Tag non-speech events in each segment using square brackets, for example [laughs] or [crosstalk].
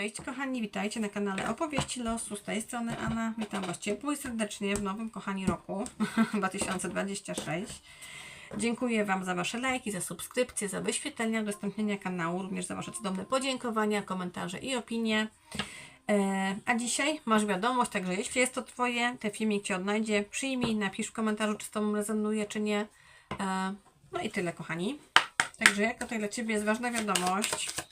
Cześć kochani, witajcie na kanale Opowieści Losu. Z tej strony Anna. Witam Was ciepło i serdecznie w nowym, kochani, roku [laughs] 2026. Dziękuję Wam za Wasze lajki, za subskrypcje, za wyświetlenia, udostępnienia kanału, również za Wasze cudowne podziękowania, komentarze i opinie. E, a dzisiaj masz wiadomość, także jeśli jest to Twoje, ten filmik Cię odnajdzie, przyjmij, napisz w komentarzu, czy z Tobą rezonuje, czy nie. E, no i tyle, kochani. Także jaka tutaj dla Ciebie jest ważna wiadomość?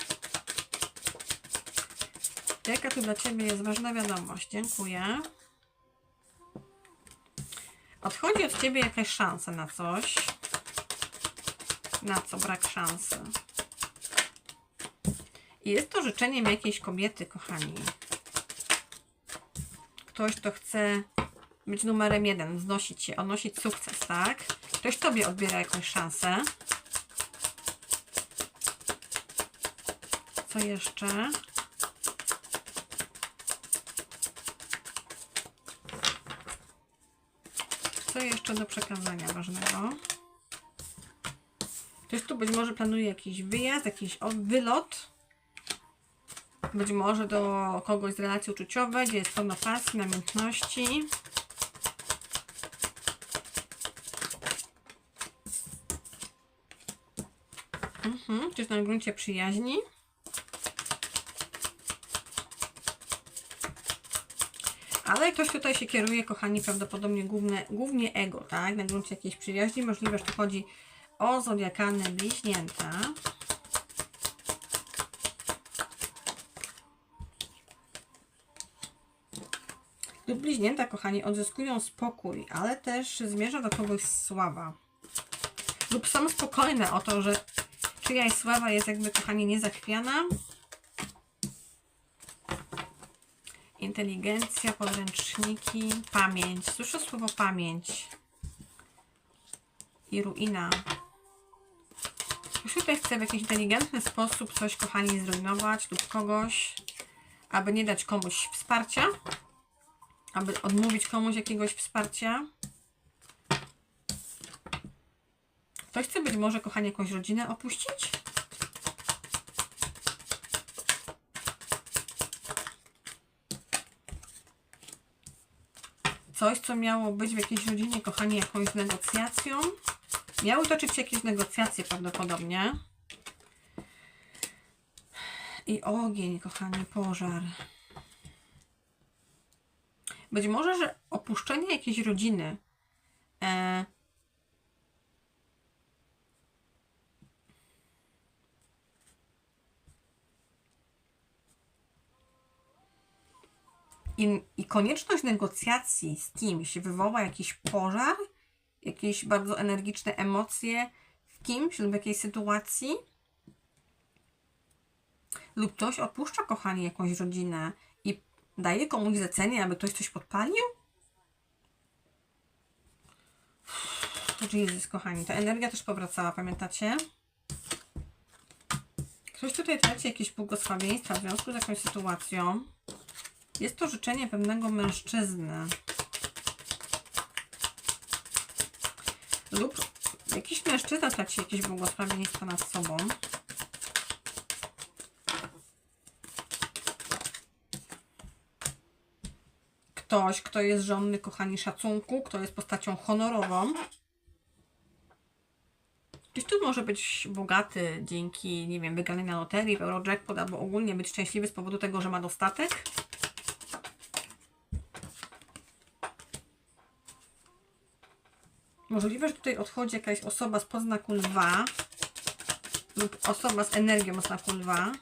Jaka tu dla Ciebie jest ważna wiadomość? Dziękuję. Odchodzi od Ciebie jakaś szansa na coś. Na co brak szansy. I jest to życzeniem jakiejś kobiety, kochani. Ktoś, kto chce być numerem jeden, wznosić się, odnosić sukces, tak? Ktoś Tobie odbiera jakąś szansę. Co jeszcze? Co jeszcze do przekazania ważnego? Ktoś tu być może planuje jakiś wyjazd, jakiś wylot. Być może do kogoś z relacji uczuciowej, gdzie jest pełno pasji, namiętności. Mhm, czy na gruncie przyjaźni. Ale ktoś tutaj się kieruje, kochani, prawdopodobnie główne, głównie ego, tak? Na gruncie jakiejś przyjaźni. Możliwe, że tu chodzi o zodiakalne bliźnięta. Lub bliźnięta, kochani, odzyskują spokój, ale też zmierza do kogoś sława. Lub są spokojne o to, że czyjaś sława jest jakby, kochani, niezachwiana. Inteligencja, podręczniki, pamięć. Słyszę słowo pamięć. I ruina. Ktoś tutaj chce w jakiś inteligentny sposób coś, kochani, zrujnować lub kogoś, aby nie dać komuś wsparcia, aby odmówić komuś jakiegoś wsparcia. Ktoś chce być może, kochani, jakąś rodzinę opuścić? Coś, co miało być w jakiejś rodzinie, kochani, jakąś negocjacją. Miały toczyć się jakieś negocjacje prawdopodobnie. I ogień, kochani, pożar. Być może, że opuszczenie jakiejś rodziny e, i, i konieczność negocjacji z kimś wywoła jakiś pożar, jakieś bardzo energiczne emocje w kimś lub jakiejś sytuacji, lub ktoś opuszcza, kochani, jakąś rodzinę i daje komuś zlecenie, aby ktoś coś podpalił? Jezus, kochani, ta energia też powracała, pamiętacie? Ktoś tutaj traci jakieś błogosławieństwa w związku z jakąś sytuacją. Jest to życzenie pewnego mężczyzny. Lub jakiś mężczyzna traci jakieś błogosławieństwo nad sobą. Ktoś, kto jest żonny, kochani, szacunku, kto jest postacią honorową. Ktoś tu może być bogaty dzięki, nie wiem, wygraniu na loterii, w Eurojackpot, albo ogólnie być szczęśliwy z powodu tego, że ma dostatek. Możliwe, że tutaj odchodzi jakaś osoba z podznaku lwa lub osoba z energią znaku lwa.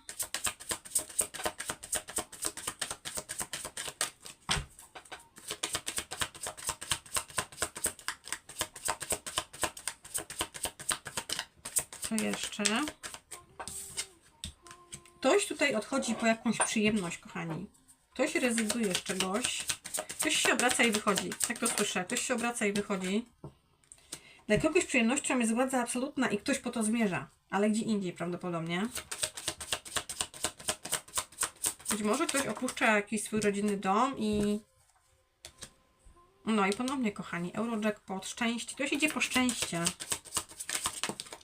Co jeszcze? Ktoś tutaj odchodzi po jakąś przyjemność, kochani. Ktoś rezygnuje z czegoś. Ktoś się obraca i wychodzi. Tak to słyszę. Ktoś się obraca i wychodzi. Dla kogoś przyjemnością jest władza absolutna i ktoś po to zmierza, ale gdzie indziej prawdopodobnie. Być może ktoś opuszcza jakiś swój rodzinny dom i. No i ponownie, kochani, Eurojackpot, szczęście. Ktoś idzie po szczęście.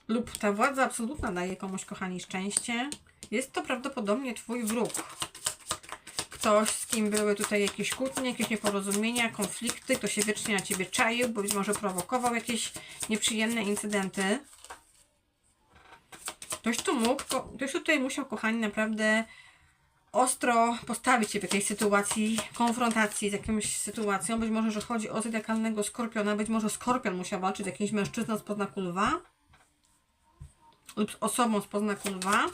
Lub ta władza absolutna daje komuś, kochani, szczęście. Jest to prawdopodobnie Twój wróg. Ktoś, z kim były tutaj jakieś kłótnie, jakieś nieporozumienia, konflikty, kto się wiecznie na Ciebie czaił, bo być może prowokował jakieś nieprzyjemne incydenty. Ktoś tu mógł, ktoś tutaj musiał, kochani, naprawdę ostro postawić się w jakiejś sytuacji, konfrontacji z jakąś sytuacją. Być może, że chodzi o zodiakalnego skorpiona, być może skorpion musiał walczyć z jakimś mężczyzną z poznaku lwa lub z osobą z poznaku lwa.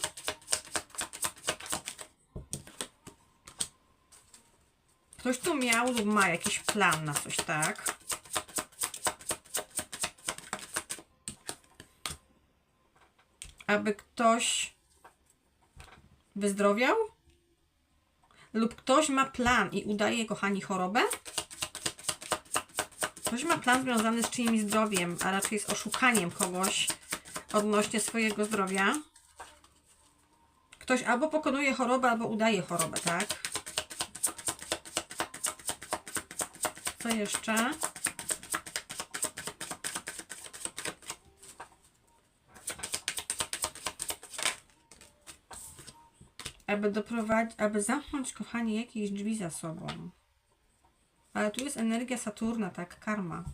Ktoś tu miał lub ma jakiś plan na coś, tak? Aby ktoś wyzdrowiał? Lub ktoś ma plan i udaje, kochani, chorobę? Ktoś ma plan związany z czyimś zdrowiem, a raczej z oszukaniem kogoś odnośnie swojego zdrowia. Ktoś albo pokonuje chorobę, albo udaje chorobę, tak? Co jeszcze? Aby doprowadzić, aby zamknąć, kochani, jakieś drzwi za sobą. Ale tu jest energia Saturna, tak? Karma.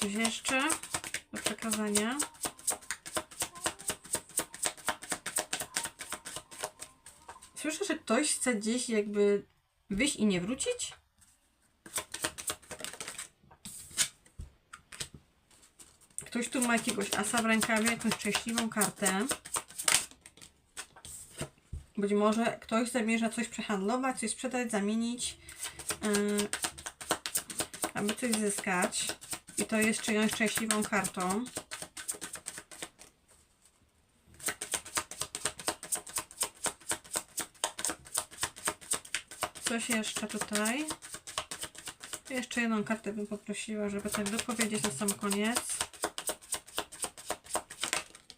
Coś jeszcze do przekazania? Słyszę, że ktoś chce gdzieś jakby wyjść i nie wrócić? Ktoś tu ma jakiegoś asa w rękawie, jakąś szczęśliwą kartę. Być może ktoś zamierza coś przehandlować, coś sprzedać, zamienić, yy, aby coś zyskać. I to jest czyjąś szczęśliwą kartą. Coś jeszcze tutaj. Jeszcze jedną kartę bym poprosiła, żeby tak dopowiedzieć na sam koniec.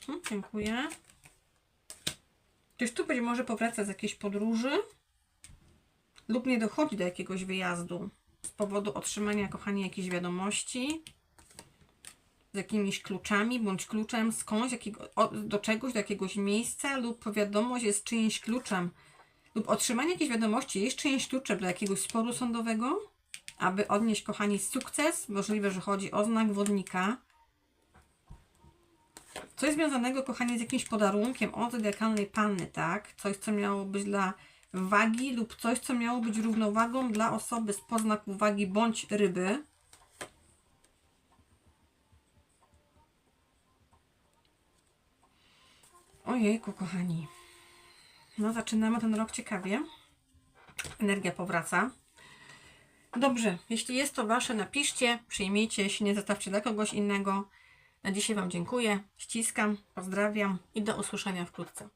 Hmm, dziękuję. Ktoś tu być może powraca z jakiejś podróży lub nie dochodzi do jakiegoś wyjazdu z powodu otrzymania, kochani, jakiejś wiadomości z jakimiś kluczami bądź kluczem skądś, jakiego, do czegoś, do jakiegoś miejsca lub wiadomość jest czyimś kluczem lub otrzymanie jakiejś wiadomości jest czyimś kluczem do jakiegoś sporu sądowego, aby odnieść, kochani, sukces. Możliwe, że chodzi o znak wodnika. Coś związanego, kochani, z jakimś podarunkiem od zodiakalnej panny, tak? Coś, co miało być dla wagi lub coś, co miało być równowagą dla osoby z poznaku wagi bądź ryby. Ojejku, kochani. No, zaczynamy ten rok ciekawie. Energia powraca. Dobrze, jeśli jest to Wasze, napiszcie, przyjmijcie, jeśli nie, zostawcie dla kogoś innego. Na dzisiaj Wam dziękuję, ściskam, pozdrawiam i do usłyszenia wkrótce.